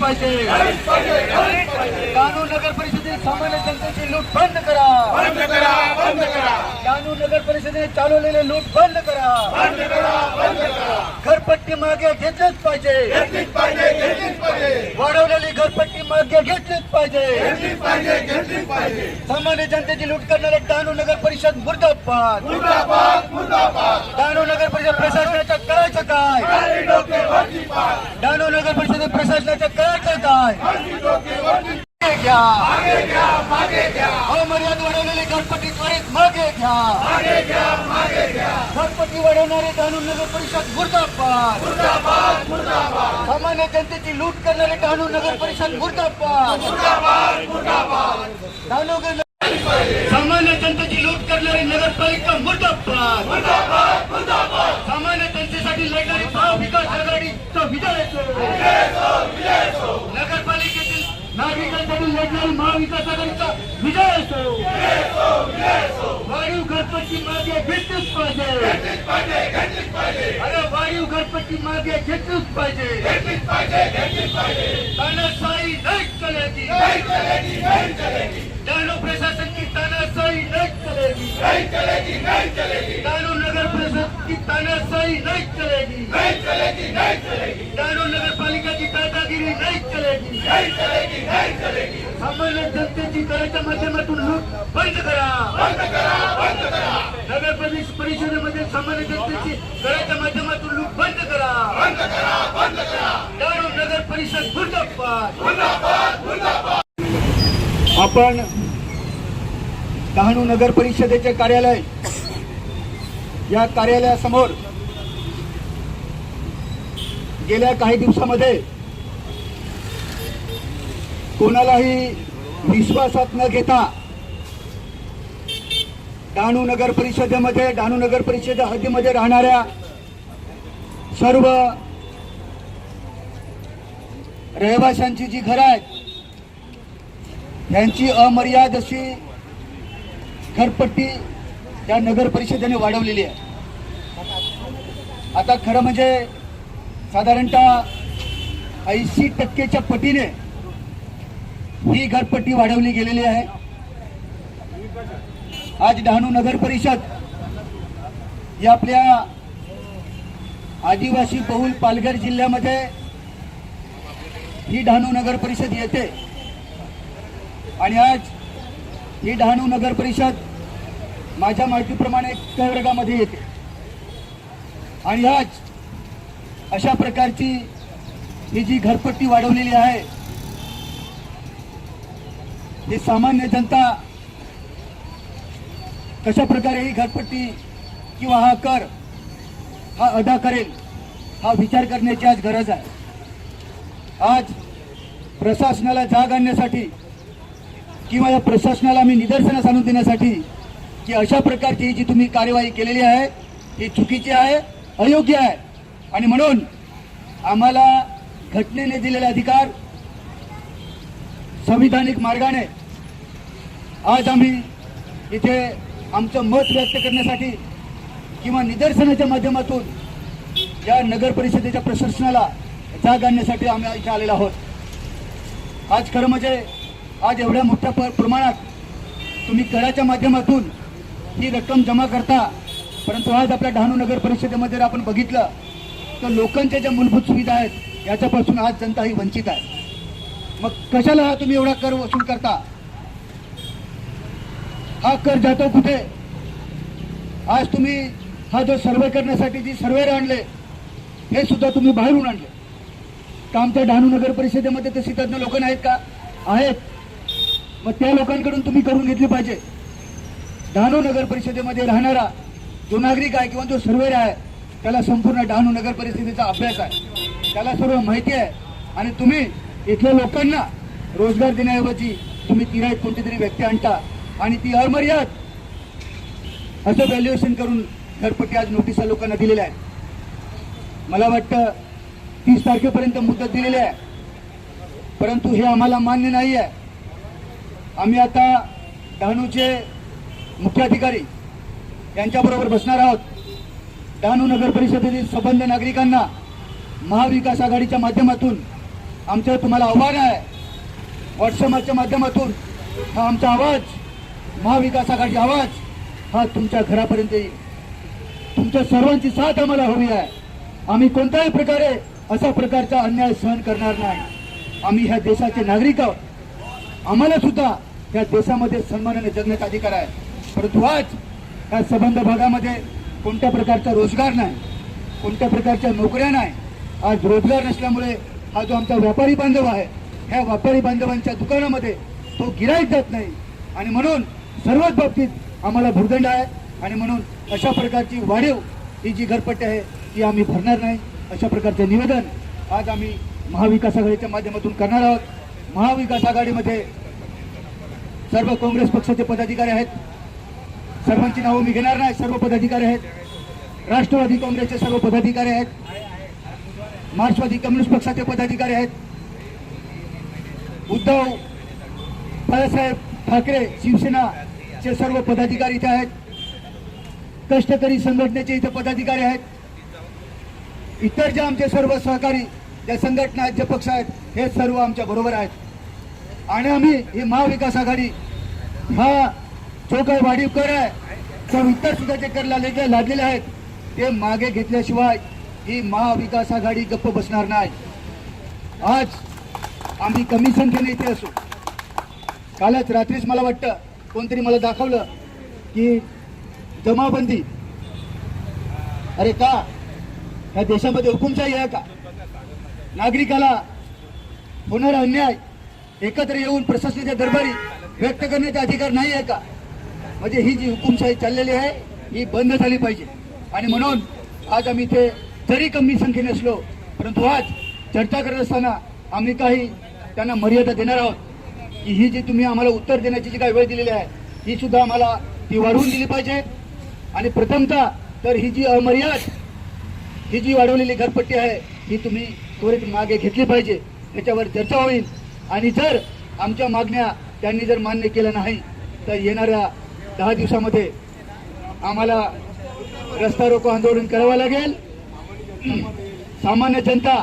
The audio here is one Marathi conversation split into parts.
पाहिजे. डहाणू नगर परिषदेने सामान्य जनतेची लूट बंद करा. बंद करा बंद करा. डहाणू नगर परिषदेने चालवलेले लूट बंद करा. बंद करा बंद करा. घरपट्टी मागे घेतलीच पाहिजे. घेतलीच पाहिजे घेतलीच पाहिजे. वाढवलेली घरपट्टी मागे घेतलीच पाहिजे. घेतलीच पाहिजे घेतलीच पाहिजे. सामान्य जनतेची लूट करणारे डहाणू नगर परिषद मुर्दाबाद. मुर्दाबाद मुर्दाबाद. डहाणू नगर परिषद प्रशासनाचं करायचं काय? डोके वरती पाय डहाणू नगर परिषद प्रशासनाचं करायचं काय? वरती डोके वरती मागे घ्या. मागे घ्या मागे घ्या. अमर्याद वाढवलेली घरपट्टी त्वरित मागे घ्या. मागे घ्या मागे घ्या. घरपट्टी वाढवणारे डहाणू नगर परिषद मुर्दाबाद. सामान्य जनतेची लूट करणारे डहाणू नगर परिषद मुर्दाबाद. डहाणू सामान्य जनतेची लूट करणारी नगरपालिका मुर्दाबाद. पाहिजे घेतलीच पाहिजे घेतलीच पाहिजे अरे वाढीव घरपट्टी मागे घेतलीच पाहिजे. घेतलीच पाहिजे घेतलीच पाहिजे. तानाशाही नाही चलेगी. नहीं चलेगी नहीं चलेगी डहाणू प्रशासन की तानाशाही नहीं चलेगी. नहीं चलेगी नहीं चलेगी डहाणू नगर परिषद की तानाशाही नहीं चलेगी. नहीं चलेगी नहीं चलेगी डहाणू नगर पालिका की दादागिरी नहीं चलेगी. नहीं चलेगी नहीं कराच्या माध्यमातून लूट बंद करा. बंद करा बंद करा. नगर परिष- परिषदेमध्ये सामान्य जनतेची कराच्या माध्यमातून लूट बंद करा. बंद करा बंद करा. डहाणू नगर परिषद मुर्दाबाद. आपण डहाणू नगर परिषदेचे कार्यालय या कार्यालयासमोर गेल्या काही दिवसामध्ये कोणालाही विश्वासात न घेता डहाणू नगर परिषदेमध्ये डहाणू नगर परिषद हद्दीमध्ये राहणाऱ्या सर्व रहिवाशांची जी घरं आहेत यांची अमर्याद अशी घरपट्टी त्या नगर परिषदेने वाढवलेली आहे. आता खरं म्हणजे साधारणतः ऐंशी टक्केच्या पटीने ही घरपट्टी वाढवली गेलेली आहे. आज डहाणू नगर परिषद या आपल्या आदिवासी बहुल पालघर जिल्ह्यामध्ये ही डहाणू नगर परिषद येते. आणि आज ही डहाणू नगर परिषद माझ्या माहितीप्रमाणे वर्गामध्ये येते. आणि आज अशा प्रकारची ही जी घरपट्टी वाढवलेली आहे ही सामान्य जनता कशा प्रकारे ही घरपट्टी किंवा हा कर हा अदा करेल हा विचार करण्याची आज गरज आहे. आज प्रशासनाला जाग आणण्यासाठी किंवा या प्रशासनाला मी निदर्शनास आणून देण्यासाठी की अशा प्रकारची जी तुम्ही कार्यवाही केलेली आहे ही चुकीची आहे अयोग्य आहे. आणि म्हणून आम्हाला घटनेने दिलेले अधिकार संविधानिक मार्गाने आज आम्ही इथे आमचं मत व्यक्त करण्यासाठी किंवा निदर्शनाच्या माध्यमातून या नगर परिषदेच्या प्रशासनाला जाग आणण्यासाठी आम्ही इथे आलेलो आहोत. आज खरं म्हणजे आज एवढ्या मोठ्या प- प्रमाणात तुम्ही कराच्या माध्यमातून ही रक्कम जमा करता परंतु आज आपल्या डहाणू नगर परिषदेमध्ये जर आपण बघितलं तर लोकांच्या ज्या मूलभूत सुविधा आहेत याच्यापासून आज जनता ही वंचित आहे. मग कशाला हा तुम्ही एवढा कर वसूल करता? हा कर जातो कुठे? आज तुम्ही हा जो सर्वे करण्यासाठी जी सर्वेर आणले हे सुद्धा तुम्ही बाहेरून आणले. का आमच्या डहाणू नगर परिषदेमध्ये तशी तज्ज्ञ लोक नाहीत का? आहेत. मग त्या लोकांकडून तुम्ही करून घेतली पाहिजे. डहाणू नगर परिषदेमध्ये राहणारा जो नागरिक आहे किंवा जो सर्वेर आहे त्याला संपूर्ण डहाणू नगर परिषदेचा अभ्यास आहे. त्याला सर्व माहिती आहे. आणि तुम्ही इथल्या लोकांना रोजगार देण्याऐवजी तुम्ही तिराईत कोणती तरी व्यक्ती आणता आणि ती अमर्याद असं व्हॅल्युएशन करून घरपट्टी आज नोटिसा लोकांना दिलेल्या आहेत. मला वाटतं तीस तारखेपर्यंत मुदत दिलेली आहे. परंतु हे आम्हाला मान्य नाही आहे. आम्ही आता डहाणूचे मुख्याधिकारी यांच्याबरोबर बसणार आहोत. डहाणू नगर परिषदेतील संबंध नागरिकांना महाविकास आघाडीच्या माध्यमातून आमचं तुम्हाला आव्हान आहे. व्हॉट्सअपच्या माध्यमातून हा आमचा आवाज महाविकास आघाडी आवाज हा तुमच्या घरापर्यंत येईल. तुमच्या सर्वांची साथ आम्हाला हवी आहे. आम्ही कोणत्याही प्रकारे अशा प्रकारचा अन्याय सहन करणार नाही. आम्ही ह्या देशाचे नागरिक आहोत. आम्हाला सुद्धा या देशामध्ये सन्मानाने जगण्याचा अधिकार आहे. परंतु आज या संबंध भागामध्ये कोणत्या प्रकारचा रोजगार नाही कोणत्या प्रकारच्या नोकऱ्या नाही आज रोजगार नसल्यामुळे हा जो आमचा व्यापारी बांधव आहे ह्या व्यापारी बांधवांच्या दुकानामध्ये तो गिराईक जात नाही. आणि म्हणून सर्वच बाबतीत आम्हाला भुर्दंड आहे. आणि म्हणून अशा प्रकारची वाढीव ही जी घरपट्टी आहे ती आम्ही भरणार नाही. अशा प्रकारचे निवेदन आज आम्ही महाविकास आघाडीच्या माध्यमातून करणार आहोत. महाविकास आघाडीमध्ये सर्व काँग्रेस पक्षाचे पदाधिकारी आहेत. सर्वांची नावं मी घेणार नाही. सर्व पदाधिकारी आहेत. राष्ट्रवादी काँग्रेसचे सर्व पदाधिकारी आहेत. मार्क्सवादी कम्युनिस्ट पक्षाचे पदाधिकारी आहेत. उद्धव बाळासाहेब ठाकरे शिवसेनाचे सर्व पदाधिकारी इथे आहेत. कष्टकरी संघटनेचे इथे पदाधिकारी आहेत. इतर जे आमचे सर्व सहकारी ज्या संघटना आहेत जे पक्ष आहेत हे सर्व आमच्या बरोबर आहेत. आणि आम्ही ही महाविकास आघाडी हा जो काही वाढीव कर आहे तो इतर सुद्धा जे कर लादलेले आहेत ते मागे घेतल्याशिवाय ही महाविकास आघाडी गप्प बसणार नाही. आज आम्ही कमी संख्येने इथे असू. कालच रात्रीच मला वाटतं कोणतरी मला दाखवलं की जमाबंदी अरे का? ह्या देशामध्ये हुकुमशाही आहे का? नागरिकाला होणारा अन्याय एकत्र येऊन प्रशासनाच्या दरबारी व्यक्त करण्याचा अधिकार नाही आहे का? म्हणजे ही जी हुकुमशाही चाललेली आहे ही बंद झाली पाहिजे. आणि म्हणून आज आम्ही इथे जरी कमी संख्येने असलो परंतु आज चर्चा करत असताना आम्ही काही त्यांना मर्यादा देणार आहोत. की ही जी तुम्ही आम्हाला उत्तर देण्याची जी काही वेळ दिलेली आहे ही सुद्धा आम्हाला ती वाढवून दिली पाहिजे. आणि प्रथमतः तर ही जी अमर्याद ही जी वाढवलेली घरपट्टी आहे ही तुम्ही त्वरित मागे घेतली पाहिजे. याच्यावर चर्चा होईल. आणि जर आमच्या मागण्या त्यांनी जर मान्य केल्या नाही तर येणाऱ्या दहा दिवसामध्ये आम्हाला रस्ता रोको आंदोलन करावं लागेल. सामान्य जनता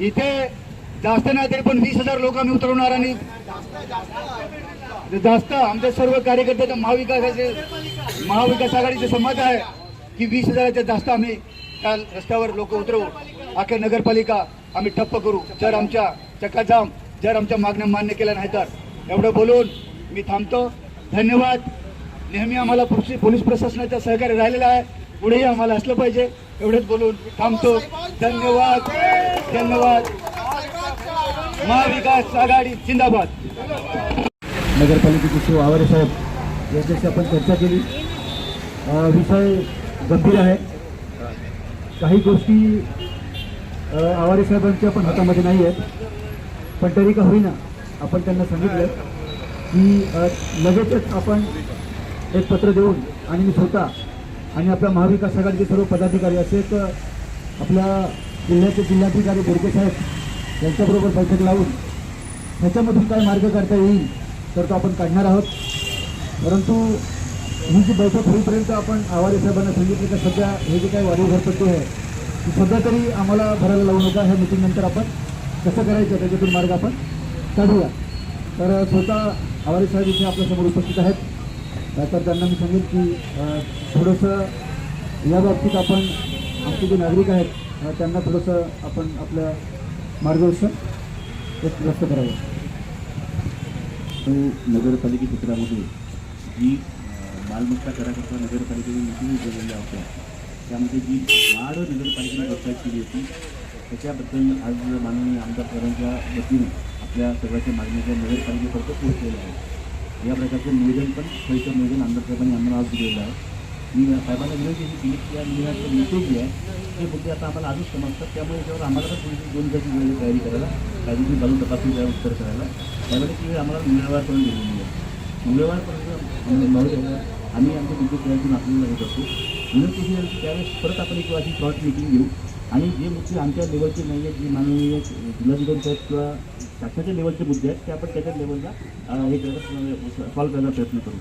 इथे जास्त नाही तरी पण वीस हजार लोक आम्ही उतरवणार आणि जास्त आमच्या सर्व कार्यकर्त्याच्या महाविकासाचे महाविकास आघाडीचे संमत आहे की वीस हजाराच्या जास्त आम्ही काल रस्त्यावर लोक उतरवू. अख्या नगरपालिका आम्ही ठप्प करू. जर आमच्या चक्काजाम जर आमच्या मागण्या मान्य केल्या नाही तर. एवढं बोलून मी थांबतो. धन्यवाद. नेहमी आम्हाला पोलीस पोलीस सहकार्य राहिलेला आहे. पुढेही आम्हाला असलं पाहिजे. एवढंच बोलून थांबतो. धन्यवाद. धन्यवाद. महाविकास आघाडी जिंदाबाद. नगरपालिकेचे शिव आवारे साहेब यांच्याशी आपण चर्चा केली. विषय गंभीर आहे. काही गोष्टी आवारे साहेबांच्या पण हातामध्ये नाही आहेत. पण तरी का होईना आपण त्यांना सांगितलं की लगेचच आपण एक पत्र देऊन आणि मी स्वतः आणि आपल्या महाविकास आघाडीचे सर्व पदाधिकारी असेल आपल्या जिल्ह्याचे जिल्हाधिकारी बोडकेसाहेब यांच्याबरोबर बैठक लावून ह्याच्यामधून काय मार्ग काढता येईल तर तो आपण काढणार आहोत. परंतु ही जी बैठक होईपर्यंत आपण आवारे साहेबांना सांगितलं की सध्या हे जे काही वाढीव घरपट्टी आहे. ती सध्या तरी आम्हाला भरायला लावू नका ह्या मीटिंगनंतर आपण कसं करायचं त्याच्यातून मार्ग आपण काढूया. तर स्वतः आवारे साहेब इथे आपल्यासमोर उपस्थित आहेत. तर त्यांना मी सांगेन की थोडंसं या बाबतीत आपण आमचे जे नागरिक आहेत त्यांना थोडंसं आपण आपलं मार्गदर्शन व्यक्त व्यक्त करावं. तो नगरपालिके क्षेत्रामध्ये जी मालमत्ता कराकरता नगरपालिकेने मिटिंग उचललेल्या होत्या त्यामध्ये जी वाढ नगरपालिकेने व्यवसाय केली होती त्याच्याबद्दल आज माननीय आमदार सरांच्या वतीने आपल्या सगळ्याच्या मागणीच्या नगरपालिकेपर्यंत पोहोचलेल्या आहेत या प्रकारचं निवेदन पण सविस्तर निवेदन आमदार साहेबांनी आम्हाला आज दिलेलं आहे. मी साहेबांना विनंती केली की या निवेदनाचे मुद्दे जे आहे ते मुद्दे आता आम्हाला आधीच समजतात. त्यामुळे याच्यावर आम्हाला पण थोडीशी दोन दिवसाची वेळ तयारी करायला काहीतरी बाजू तपासून त्यावर उत्तर करायला. त्यावेळी ती आम्हाला मंगळवारपर्यंत दिलेली आहे. मंगळवारपर्यंत आम्ही आमच्या विद्युत तयार आपल्याला हे करतो. विनंती ही आहे की त्यावेळेस परत आपण एक अशी शॉर्ट मिटिंग घेऊ. आणि जे मुद्दे आमच्या लेवलचे नाही आहेत जे माननीय जिल्हाधिकारी साहेब किंवा शासनाच्या लेवलचे मुद्दे आहेत ते आपण त्याच्या लेवलला हे करायला सॉल्व्ह करायचा प्रयत्न करू.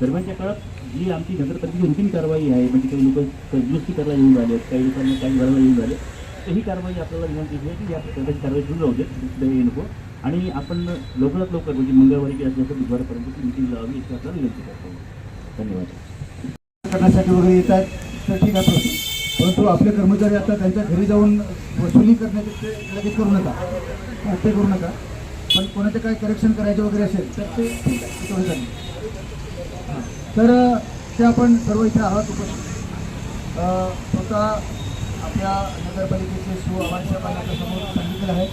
दरम्यानच्या काळात जी आमची नगरपालिकेची रुटीन कारवाई आहे म्हणजे काही लोक दुरुस्ती करायला येऊन राहिले काही लोकांना काही घराला येऊन राहिले तर ही कारवाई आपल्याला विनंती आहे की या प्रकारची कारवाई सुरू राहू देत हे नको. आणि आपण लवकरात लवकर म्हणजे मंगळवारी की असं बुधवारपर्यंत ती मिटिंग लावावी याची आपल्याला विनंती करतो. धन्यवाद. करण्यासाठी वगैरे येतात तर ठीक आहे. परंतु आपले कर्मचारी आता त्यांच्या घरी जाऊन वसुली करण्याचे ते लगेच करू नका. ते करू नका. पण कोणाचं काय करेक्शन करायचं वगैरे असेल तर ते ठीक आहे हां. तर ते आपण सर्व इथे आहात उपस्थित. स्वतः आपल्या नगरपालिकेचे शिव आव्हाड समोर सांगितलेलं आहे.